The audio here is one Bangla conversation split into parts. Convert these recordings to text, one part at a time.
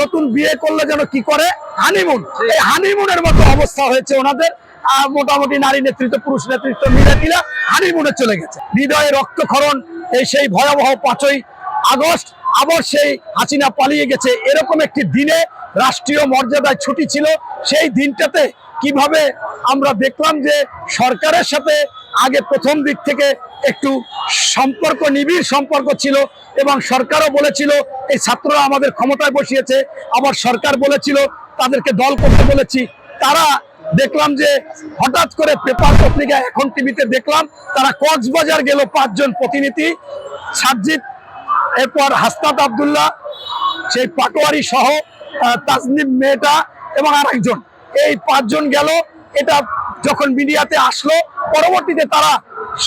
নতুন বিয়ে করলে যেন কি করে? হানিমুন এই হানিমুনের মতো অবস্থা হয়েছে ওনাদের। আহ, মোটামুটি নারী নেতৃত্ব পুরুষ নেতৃত্ব মিলে মিলে হানিমুনে চলে গেছে। হৃদয়ে রক্তক্ষরণ এই সেই ভয়াবহ পাঁচই আগস্ট। আবার সেই হাসিনা পালিয়ে গেছে। এরকম একটি দিনে রাষ্ট্রীয় মর্যাদায় ছুটি ছিল। সেই দিনটাতে কীভাবে আমরা দেখলাম যে সরকারের সাথে আগে প্রথম দিক থেকে একটু সম্পর্ক নিবিড় সম্পর্ক ছিল এবং সরকারও বলেছিল এই ছাত্ররা আমাদের ক্ষমতায় বসিয়েছে। আবার সরকার বলেছিল তাদেরকে দল করতে বলেছি। তারা দেখলাম যে হঠাৎ করে পেপার পত্রিকা এখন টিভিতে দেখলাম তারা কক্সবাজার গেল পাঁচজন প্রতিনিধি সাজ্জিদ এরপর হাসনাত আবদুল্লাহ সেই পাটোয়ারি সহ আহ, তাসনিম মেয়েটা এবং আরেকজন। এই পাঁচজন গেল এটা যখন মিডিয়াতে আসলো পরবর্তীতে তারা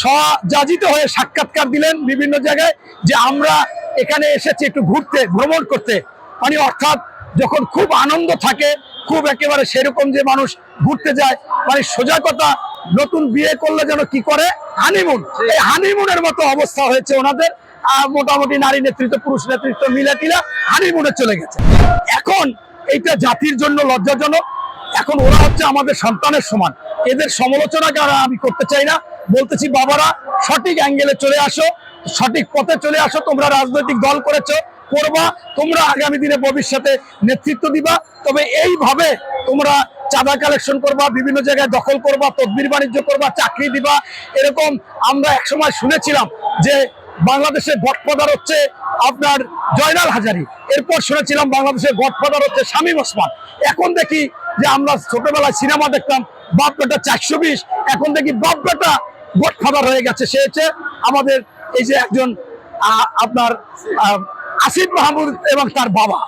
স্বযাজিত হয়ে সাক্ষাৎকার দিলেন বিভিন্ন জায়গায় যে আমরা এখানে এসেছি একটু ঘুরতে, ভ্রমণ করতে। মানে অর্থাৎ যখন খুব আনন্দ থাকে, খুব একেবারে সেরকম যে মানুষ ঘুরতে যায় মানে সোজা কথা, নতুন বিয়ে করলে যেন কি করে? হানিমুন। এই হানিমুনের মতো অবস্থা হয়েছে ওনাদের। মোটামুটি নারী নেতৃত্ব, পুরুষ নেতৃত্ব মিলে টিলা হানিমুনে চলে গেছে। এখন এইটা জাতির জন্য লজ্জাজনক। এখন ওরা হচ্ছে আমাদের সন্তানের সমান। এদের সমালোচনা আমি করতে চাই না। বলতেছি, বাবারা, সঠিক অ্যাঙ্গেলে চলে আসো, সঠিক পথে চলে আসো, তোমরা রাজনৈতিক দল করেছ, করবা, তোমরা আগামী দিনে ভবিষ্যতে নেতৃত্ব দিবা, তবে এইভাবে তোমরা চাঁদা কালেকশন করবা, বিভিন্ন জায়গায় দখল করবা, তদবির বাণিজ্য করবা, চাকরি দিবা, এরকম আমরা একসময় শুনেছিলাম যে বাংলাদেশে গডফাদার হচ্ছে আপনার জয়নাল হাজারি। এরপর শুনেছিলাম বাংলাদেশের গডফাদার হচ্ছে শামীম ওসমান। এখন দেখি যে আমরা ছোটবেলায় সিনেমা দেখতাম, বাপ বেটা চারশো বিশ, এখন দেখি বাপ বেটা গডফাদার হয়ে গেছে। সে হচ্ছে আমাদের এই যে একজন আপনার আসিফ মাহমুদ এবং তার বাবা।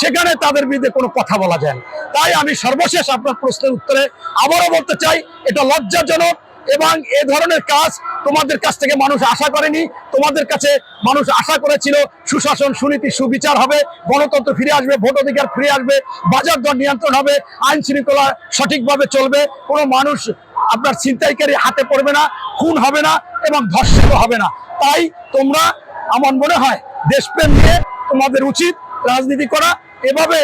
সেখানে তাদের বিরুদ্ধে কোনো কথা বলা যায় তাই আমি সর্বশেষ আপনার প্রশ্নের উত্তরে আবারও বলতে চাই, এটা লজ্জাজনক এবং এ ধরনের কাজ তোমাদের কাছ থেকে মানুষ আশা করেনি। তোমাদের কাছে মানুষ আশা করেছিল সুশাসন, সুনীতি, সুবিচার হবে, গণতন্ত্র ফিরে আসবে, ভোট অধিকার ফিরে আসবে বাজার দর নিয়ন্ত্রণ হবে, আইন শৃঙ্খলা সঠিকভাবে চলবে। কোনো মানুষ আপনার ছিনতাইকারী হাতে পড়বে না, খুন হবে না এবং ধর্ষিত হবে না। তাই তোমরা, আমার মনে হয়, দেশপ্রেম নিয়ে তোমাদের উচিত রাজনীতি করা। এভাবে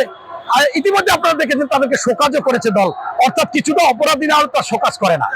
ইতিমধ্যে আপনারা দেখেছেন তাদেরকে শোকাজও করেছে দল। অর্থাৎ কিছুটা অপরাধী না তার শোকাজ করে না।